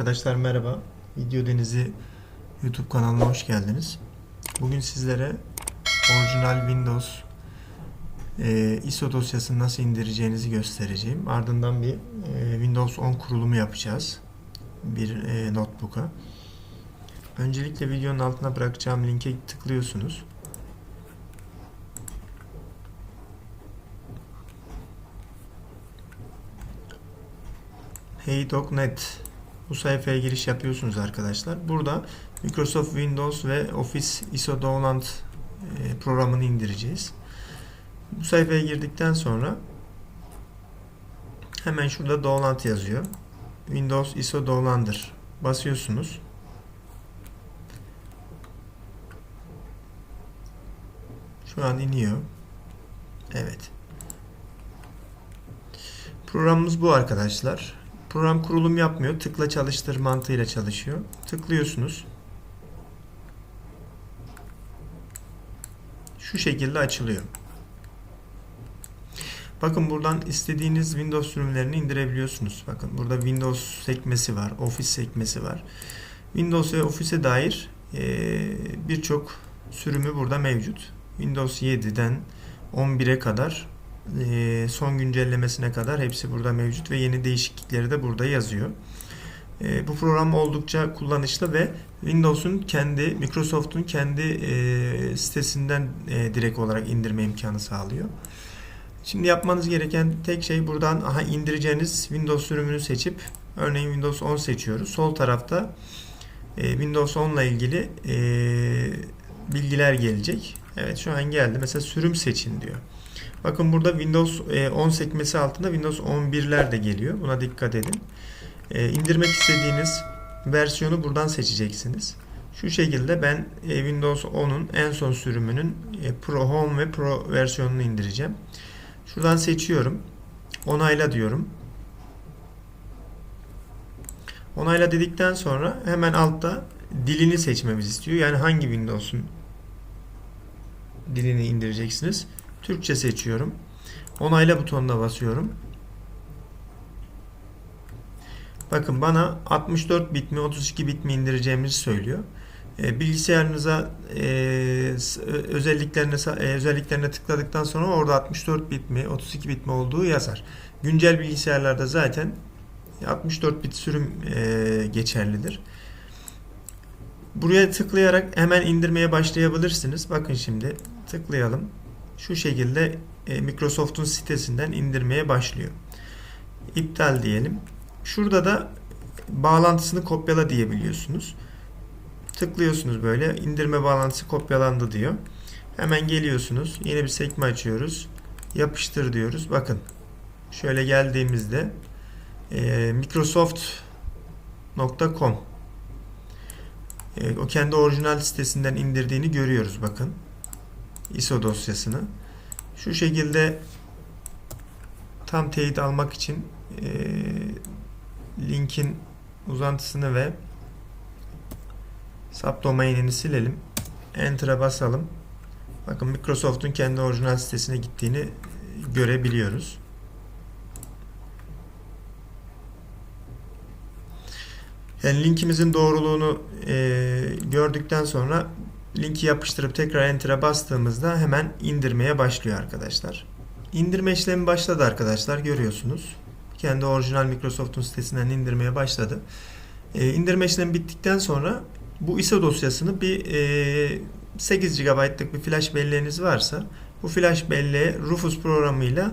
Arkadaşlar merhaba. Video Denizi YouTube kanalına hoş geldiniz. Bugün sizlere orijinal Windows e, ISO dosyasını nasıl indireceğinizi göstereceğim. Ardından bir e, Windows 10 kurulumu yapacağız. Bir e, notebook'a. Öncelikle videonun altına bırakacağım linke tıklıyorsunuz. Hey.net bu sayfaya giriş yapıyorsunuz arkadaşlar. Burada Microsoft Windows ve Office ISO Download e, programını indireceğiz. Bu sayfaya girdikten sonra hemen şurada Download yazıyor. Windows ISO Downloader basıyorsunuz. Şu an iniyor. Evet. Programımız bu arkadaşlar. Program kurulum yapmıyor. Tıkla çalıştır mantığıyla çalışıyor. Tıklıyorsunuz. Şu şekilde açılıyor. Bakın buradan istediğiniz Windows sürümlerini indirebiliyorsunuz. Bakın burada Windows sekmesi var. Office sekmesi var. Windows ve Office'e dair birçok sürümü burada mevcut. Windows 7'den 11'e kadar e, son güncellemesine kadar hepsi burada mevcut ve yeni değişiklikleri de burada yazıyor. E, bu program oldukça kullanışlı ve Windows'un kendi, Microsoft'un kendi e, sitesinden direkt olarak indirme imkanı sağlıyor. Şimdi yapmanız gereken tek şey buradan aha indireceğiniz Windows sürümünü seçip örneğin Windows 10 seçiyoruz. Sol tarafta Windows 10 ile ilgili bilgiler gelecek. Evet şu an geldi. Mesela sürüm seçin diyor. Bakın burada Windows 10 e, sekmesi altında Windows 11'ler de geliyor. Buna dikkat edin. E, indirmek istediğiniz versiyonu buradan seçeceksiniz. Şu şekilde ben e, Windows 10'un en son sürümünün Pro Home ve Pro versiyonunu indireceğim. Şuradan seçiyorum. Onayla diyorum. Onayla dedikten sonra hemen altta dilini seçmemizi istiyor. Yani hangi Windows'un dilini indireceksiniz. Türkçe seçiyorum. Onayla butonuna basıyorum. Bakın bana 64 bit mi 32 bit mi indireceğimizi söylüyor. E, bilgisayarınıza e, özelliklerine e, özelliklerine tıkladıktan sonra orada 64 bit mi 32 bit mi olduğu yazar. Güncel bilgisayarlarda zaten 64 bit sürüm geçerlidir. Buraya tıklayarak hemen indirmeye başlayabilirsiniz. Bakın şimdi tıklayalım şu şekilde e, Microsoft'un sitesinden indirmeye başlıyor. İptal diyelim. Şurada da bağlantısını kopyala diyebiliyorsunuz. Tıklıyorsunuz böyle indirme bağlantısı kopyalandı diyor. Hemen geliyorsunuz. Yeni bir sekme açıyoruz. Yapıştır diyoruz. Bakın şöyle geldiğimizde e, microsoft.com e, o kendi orijinal sitesinden indirdiğini görüyoruz bakın. ISO dosyasını. Şu şekilde tam teyit almak için e, linkin uzantısını ve subdomainini silelim. Enter'a basalım. Bakın Microsoft'un kendi orijinal sitesine gittiğini görebiliyoruz. Yani linkimizin doğruluğunu e, gördükten sonra linki yapıştırıp tekrar enter'a bastığımızda hemen indirmeye başlıyor arkadaşlar. İndirme işlemi başladı arkadaşlar görüyorsunuz. Kendi orijinal Microsoft'un sitesinden indirmeye başladı. E, indirme işlemi bittikten sonra bu ISO dosyasını bir e, 8 GB'lık bir flash belleğiniz varsa bu flash belleğe Rufus programıyla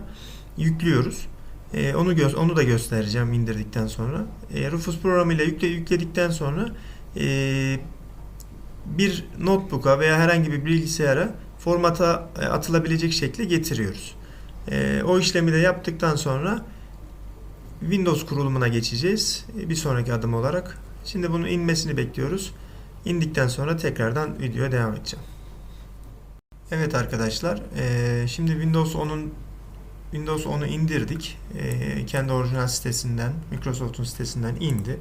yüklüyoruz. E, onu gö onu da göstereceğim indirdikten sonra. E, Rufus programıyla yükle yükledikten sonra e, bir notebook'a veya herhangi bir bilgisayara formata e, atılabilecek şekle getiriyoruz. E, o işlemi de yaptıktan sonra Windows kurulumuna geçeceğiz. E, bir sonraki adım olarak. Şimdi bunun inmesini bekliyoruz. İndikten sonra tekrardan videoya devam edeceğim. Evet arkadaşlar. Şimdi Windows 10'un Windows 10'u indirdik. Kendi orijinal sitesinden, Microsoft'un sitesinden indi.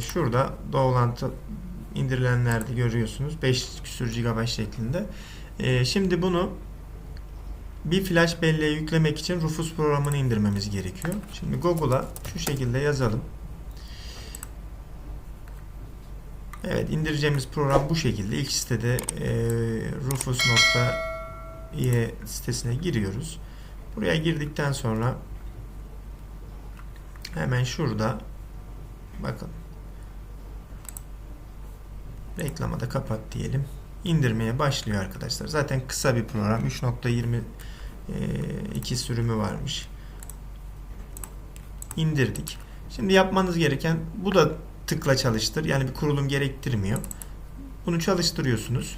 Şurada doğulantı indirilenlerde görüyorsunuz. 5 küsur GB şeklinde. E, şimdi bunu bir flash belleğe yüklemek için Rufus programını indirmemiz gerekiyor. Şimdi Google'a şu şekilde yazalım. Evet indireceğimiz program bu şekilde. İlk sitede e, rufus.ie sitesine giriyoruz. Buraya girdikten sonra hemen şurada bakın reklama da kapat diyelim. İndirmeye başlıyor arkadaşlar. Zaten kısa bir program. 3.22 sürümü varmış. İndirdik. Şimdi yapmanız gereken bu da tıkla çalıştır. Yani bir kurulum gerektirmiyor. Bunu çalıştırıyorsunuz.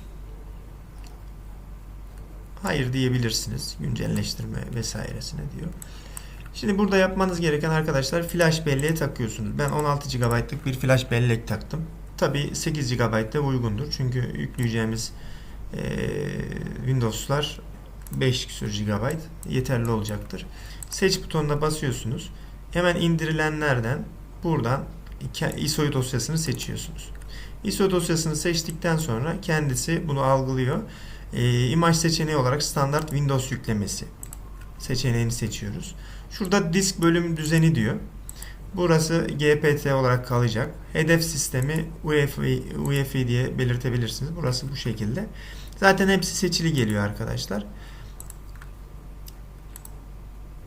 Hayır diyebilirsiniz. Güncelleştirme vesairesine diyor. Şimdi burada yapmanız gereken arkadaşlar flash belleğe takıyorsunuz. Ben 16 GB'lık bir flash bellek taktım. Tabi 8 GB da uygundur. Çünkü yükleyeceğimiz e, Windows'lar 5 küsur GB yeterli olacaktır. Seç butonuna basıyorsunuz. Hemen indirilenlerden buradan ISO dosyasını seçiyorsunuz. ISO dosyasını seçtikten sonra kendisi bunu algılıyor. E, imaj seçeneği olarak standart Windows yüklemesi seçeneğini seçiyoruz. Şurada disk bölüm düzeni diyor. Burası GPT olarak kalacak. Hedef sistemi UEFI, UEFI diye belirtebilirsiniz. Burası bu şekilde. Zaten hepsi seçili geliyor arkadaşlar.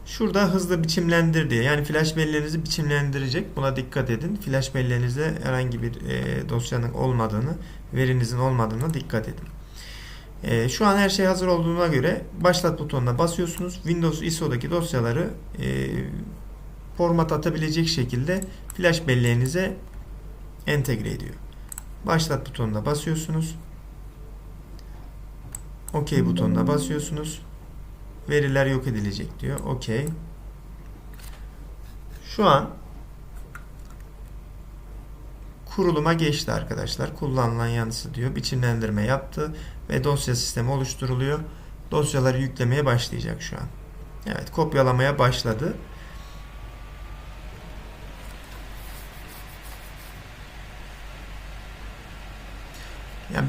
Şurada hızlı biçimlendir diye. Yani flash belleğinizi biçimlendirecek. Buna dikkat edin. Flash belleğinizde herhangi bir e, dosyanın olmadığını, verinizin olmadığına dikkat edin. E, şu an her şey hazır olduğuna göre başlat butonuna basıyorsunuz. Windows ISO'daki dosyaları e, format atabilecek şekilde flash belleğinize entegre ediyor. Başlat butonuna basıyorsunuz. OK butonuna basıyorsunuz. Veriler yok edilecek diyor. OK. Şu an kuruluma geçti arkadaşlar. Kullanılan yanısı diyor. Biçimlendirme yaptı ve dosya sistemi oluşturuluyor. Dosyaları yüklemeye başlayacak şu an. Evet kopyalamaya başladı.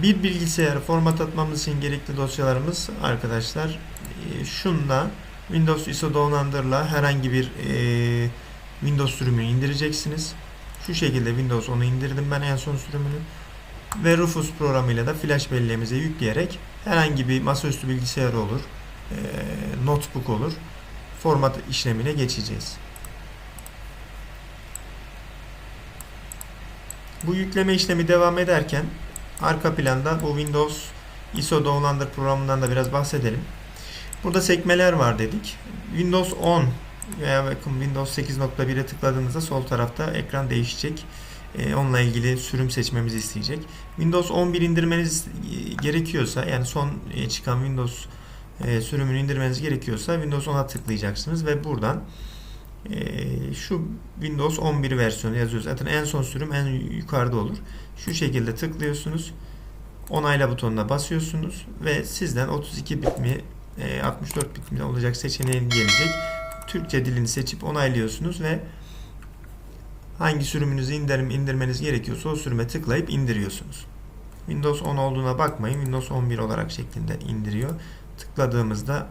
Bir bilgisayarı format atmamız için gerekli dosyalarımız arkadaşlar e, şunla Windows ISO Downloader'la herhangi bir e, Windows sürümünü indireceksiniz. Şu şekilde Windows onu indirdim ben en son sürümünü. Ve Rufus programıyla da flash belleğimize yükleyerek herhangi bir masaüstü bilgisayar olur, e, notebook olur. Format işlemine geçeceğiz. Bu yükleme işlemi devam ederken arka planda bu Windows ISO Downloader programından da biraz bahsedelim. Burada sekmeler var dedik. Windows 10 veya bakın Windows 8.1'e tıkladığınızda sol tarafta ekran değişecek. Ee, onunla ilgili sürüm seçmemizi isteyecek. Windows 11 indirmeniz gerekiyorsa yani son e, çıkan Windows e, sürümünü indirmeniz gerekiyorsa Windows 10'a tıklayacaksınız ve buradan e, şu Windows 11 versiyonu yazıyoruz. Zaten en son sürüm en yukarıda olur. Şu şekilde tıklıyorsunuz. Onayla butonuna basıyorsunuz ve sizden 32 bit mi 64 bit mi olacak seçeneğin gelecek. Türkçe dilini seçip onaylıyorsunuz ve hangi sürümünüzü indirim, indirmeniz gerekiyorsa o sürüme tıklayıp indiriyorsunuz. Windows 10 olduğuna bakmayın. Windows 11 olarak şeklinde indiriyor. Tıkladığımızda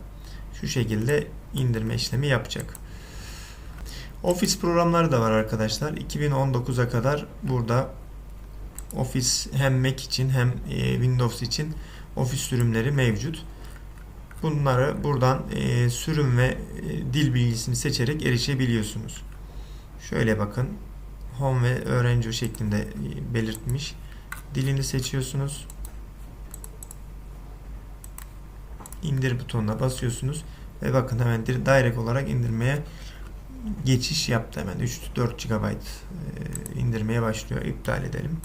şu şekilde indirme işlemi yapacak. Office programları da var arkadaşlar. 2019'a kadar burada Office hem Mac için hem e, Windows için Office sürümleri mevcut. Bunları buradan e, sürüm ve e, dil bilgisini seçerek erişebiliyorsunuz. Şöyle bakın. Home ve öğrenci şeklinde belirtmiş. Dilini seçiyorsunuz. İndir butonuna basıyorsunuz. Ve bakın hemen direkt olarak indirmeye geçiş yaptı hemen. 3-4 GB indirmeye başlıyor. İptal edelim.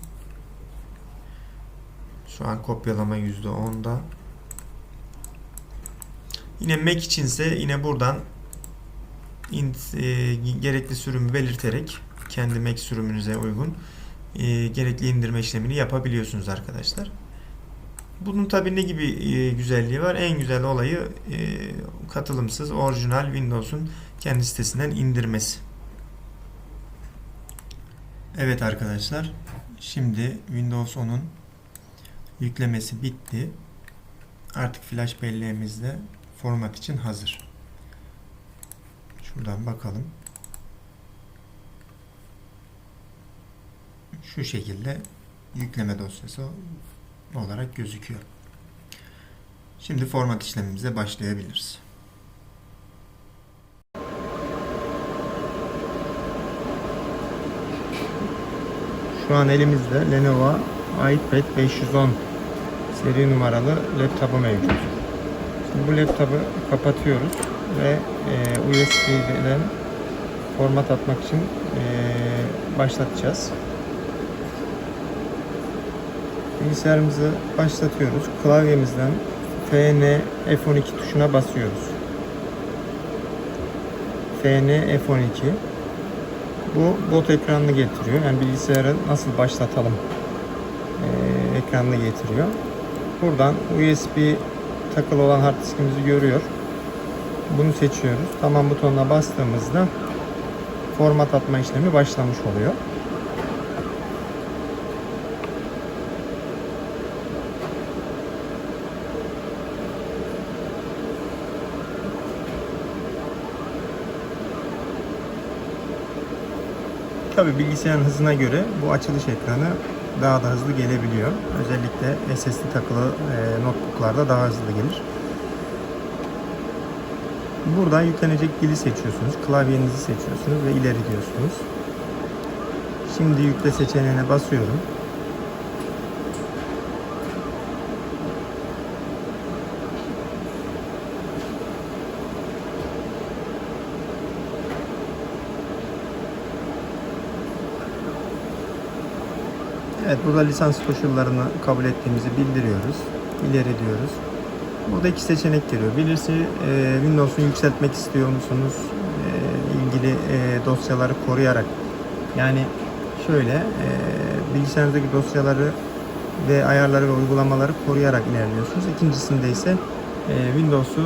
Şu an kopyalama %10'da. Yine Mac içinse yine buradan e, gerekli sürümü belirterek kendi Mac sürümünüze uygun e, gerekli indirme işlemini yapabiliyorsunuz arkadaşlar. Bunun tabi ne gibi e, güzelliği var? En güzel olayı e, katılımsız orijinal Windows'un kendi sitesinden indirmesi. Evet arkadaşlar. Şimdi Windows 10'un yüklemesi bitti. Artık flash belleğimizde format için hazır. Şuradan bakalım. Şu şekilde yükleme dosyası olarak gözüküyor. Şimdi format işlemimize başlayabiliriz. Şu an elimizde Lenovo iPad 510 seri numaralı laptopu mevcut. Şimdi bu laptopu kapatıyoruz ve e, USB'den format atmak için e, başlatacağız. Bilgisayarımızı başlatıyoruz. Klavyemizden FN F12 tuşuna basıyoruz. FN F12 bu bot ekranını getiriyor. Yani bilgisayarı nasıl başlatalım e, ekranını getiriyor. Buradan USB takılı olan hard diskimizi görüyor. Bunu seçiyoruz. Tamam butonuna bastığımızda format atma işlemi başlamış oluyor. Tabi bilgisayarın hızına göre bu açılış ekranı daha da hızlı gelebiliyor. Özellikle SSD takılı e, notebooklarda daha hızlı gelir. Buradan yüklenecek dili seçiyorsunuz. Klavyenizi seçiyorsunuz ve ileri diyorsunuz. Şimdi yükle seçeneğine basıyorum. Evet burada lisans koşullarını kabul ettiğimizi bildiriyoruz. İleri diyoruz. Burada iki seçenek geliyor. Birisi e, Windows'u yükseltmek istiyor musunuz? E, ilgili e, dosyaları koruyarak. Yani şöyle e, bilgisayarınızdaki dosyaları ve ayarları ve uygulamaları koruyarak ilerliyorsunuz. İkincisinde ise e, Windows'u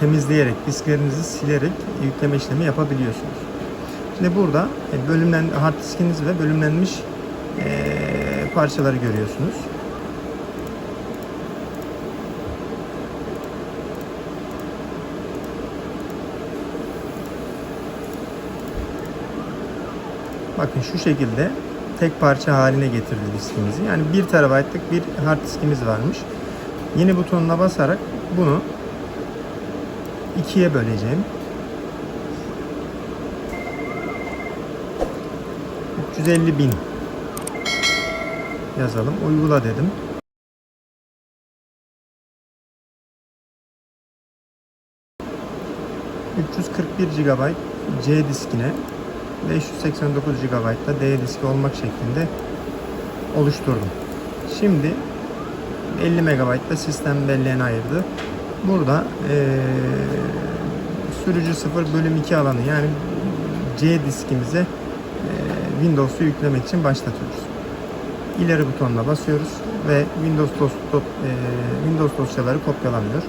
temizleyerek, disklerinizi silerek yükleme işlemi yapabiliyorsunuz. Şimdi burada e, bölümlen hard diskiniz ve bölümlenmiş e, parçaları görüyorsunuz. Bakın şu şekilde tek parça haline getirdi diskimizi. Yani 1 TB'lık bir hard diskimiz varmış. Yeni butonuna basarak bunu ikiye böleceğim. 350 bin yazalım. Uygula dedim. ...341 GB C diskine... ...589 GB da D diski olmak şeklinde... ...oluşturdum. Şimdi... ...50 MB da sistem belleğine ayırdı. Burada... Ee, ...sürücü 0 bölüm 2 alanı yani... C diskimize... Windows'u yüklemek için başlatıyoruz. İleri butonuna basıyoruz ve Windows dos, do, e, Windows dosyaları kopyalanıyor.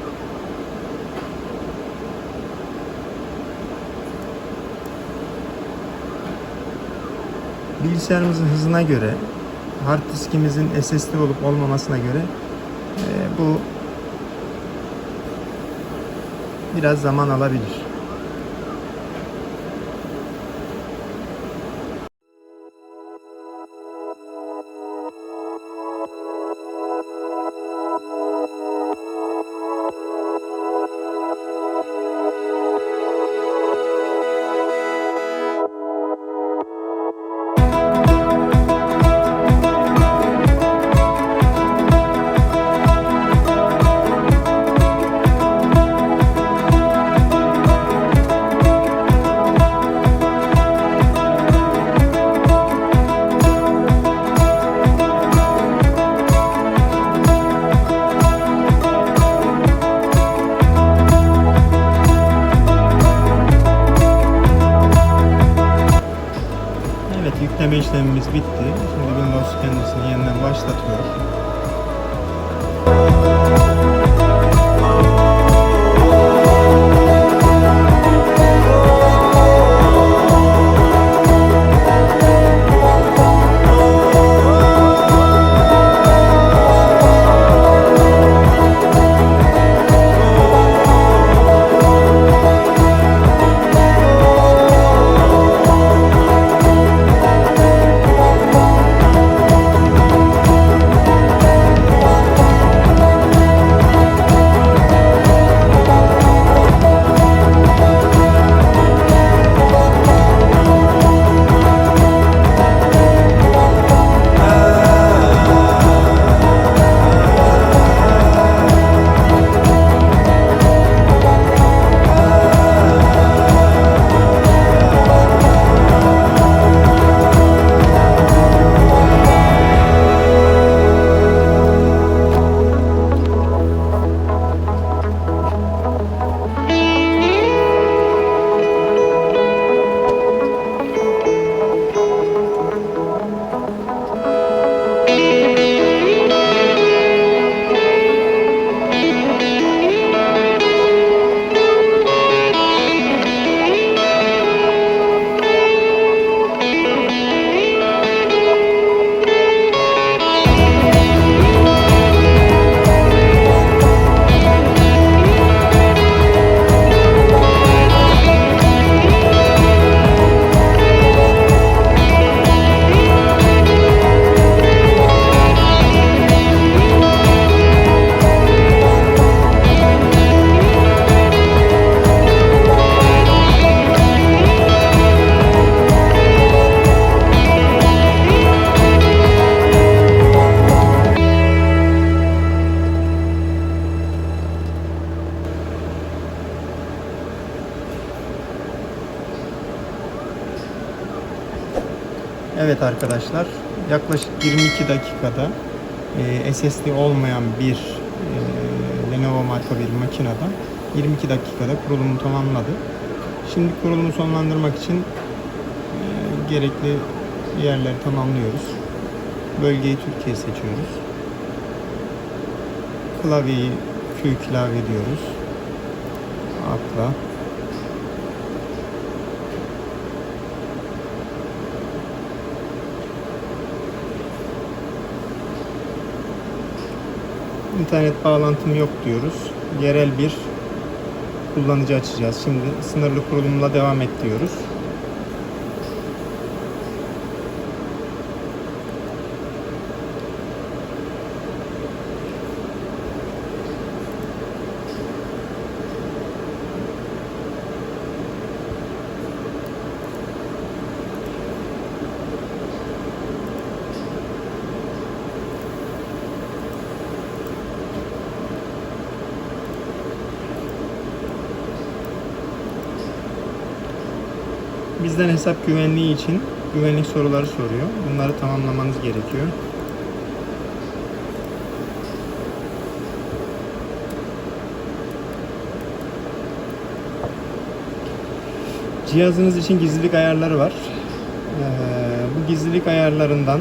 Bilgisayarımızın hızına göre, hard diskimizin SSD olup olmamasına göre e, bu biraz zaman alabilir. Arkadaşlar yaklaşık 22 dakikada e, SSD olmayan bir e, Lenovo marka bir makinede 22 dakikada kurulumu tamamladı. Şimdi kurulumu sonlandırmak için e, gerekli yerleri tamamlıyoruz. Bölgeyi Türkiye seçiyoruz. Klavyeyi Q klavye diyoruz. Atla. İnternet bağlantım yok diyoruz. Yerel bir kullanıcı açacağız. Şimdi sınırlı kurulumla devam et diyoruz. Bizden hesap güvenliği için güvenlik soruları soruyor. Bunları tamamlamanız gerekiyor. Cihazınız için gizlilik ayarları var. Ee, bu gizlilik ayarlarından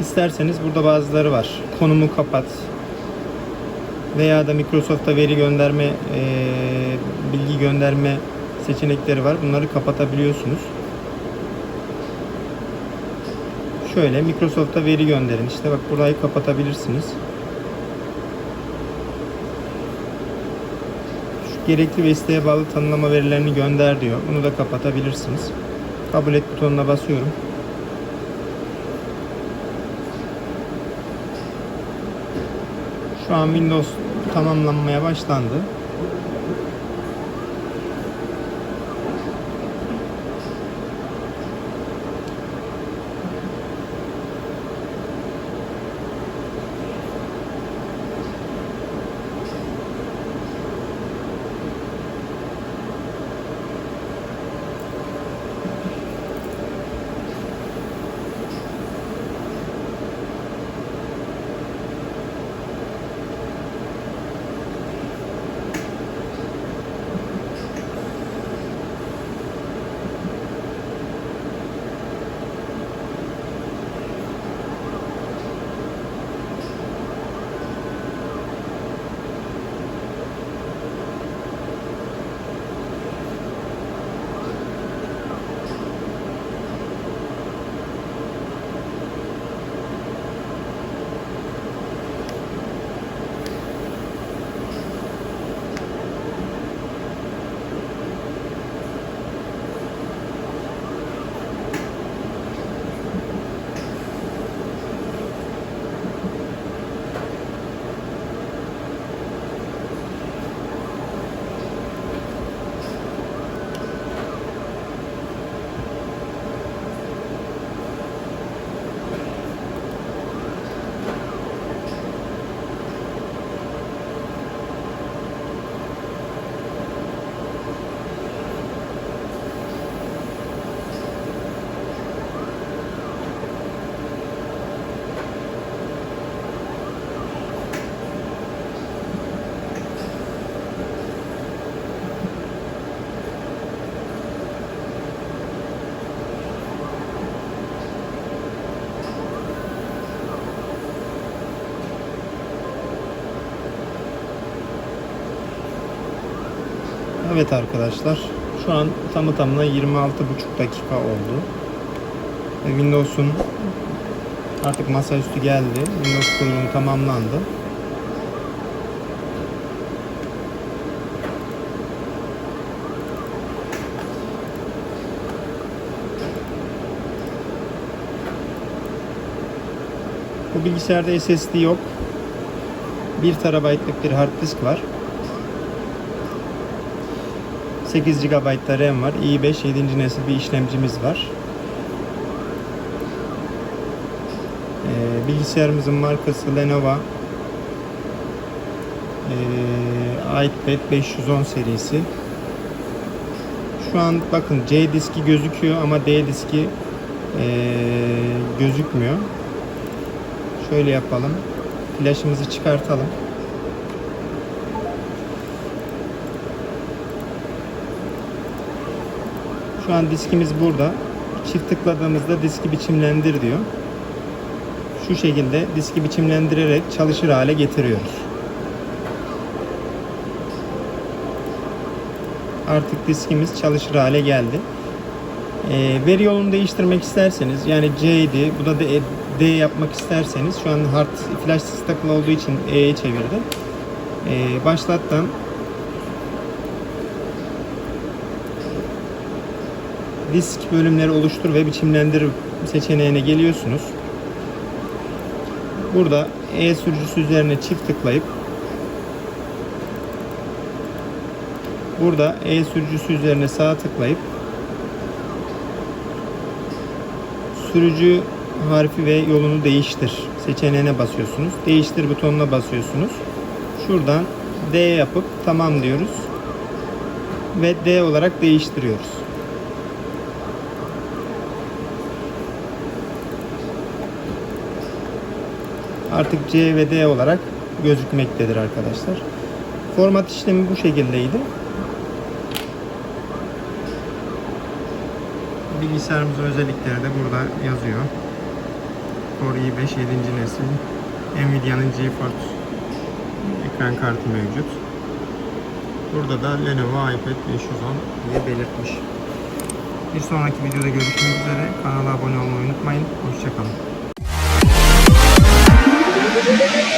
isterseniz burada bazıları var. Konumu kapat veya da Microsoft'a veri gönderme, e, bilgi gönderme seçenekleri var. Bunları kapatabiliyorsunuz. Şöyle Microsoft'a veri gönderin. İşte bak burayı kapatabilirsiniz. Şu gerekli ve isteğe bağlı tanımlama verilerini gönder diyor. Bunu da kapatabilirsiniz. Kabul et butonuna basıyorum. Şu an Windows tamamlanmaya başlandı. Evet arkadaşlar şu an tamı tamına 26,5 dakika oldu. Windows'un artık masaüstü geldi. Windows kurulumu tamamlandı. Bu bilgisayarda SSD yok. 1 TB'lık bir hard disk var. 8 GB RAM var. i5 7. nesil bir işlemcimiz var. Ee, bilgisayarımızın markası Lenovo. Ee, iPad 510 serisi. Şu an bakın C diski gözüküyor ama D diski eee, gözükmüyor. Şöyle yapalım. Flaşımızı çıkartalım. Şu an diskimiz burada. Çift tıkladığımızda diski biçimlendir diyor. Şu şekilde diski biçimlendirerek çalışır hale getiriyoruz. Artık diskimiz çalışır hale geldi. Ee, veri yolunu değiştirmek isterseniz yani C'ydi bu da D, D yapmak isterseniz şu an hard flash takılı olduğu için E'ye çevirdim. Ee, başlattan disk bölümleri oluştur ve biçimlendir seçeneğine geliyorsunuz. Burada E sürücüsü üzerine çift tıklayıp burada E sürücüsü üzerine sağ tıklayıp sürücü harfi ve yolunu değiştir seçeneğine basıyorsunuz. Değiştir butonuna basıyorsunuz. Şuradan D yapıp tamam diyoruz. Ve D olarak değiştiriyoruz. Artık C ve D olarak gözükmektedir arkadaşlar. Format işlemi bu şekildeydi. Bilgisayarımızın özellikleri de burada yazıyor. Core i5 7. nesil Nvidia'nın GeForce ekran kartı mevcut. Burada da Lenovo iPad 510 diye belirtmiş. Bir sonraki videoda görüşmek üzere. Kanala abone olmayı unutmayın. Hoşçakalın. Thank you.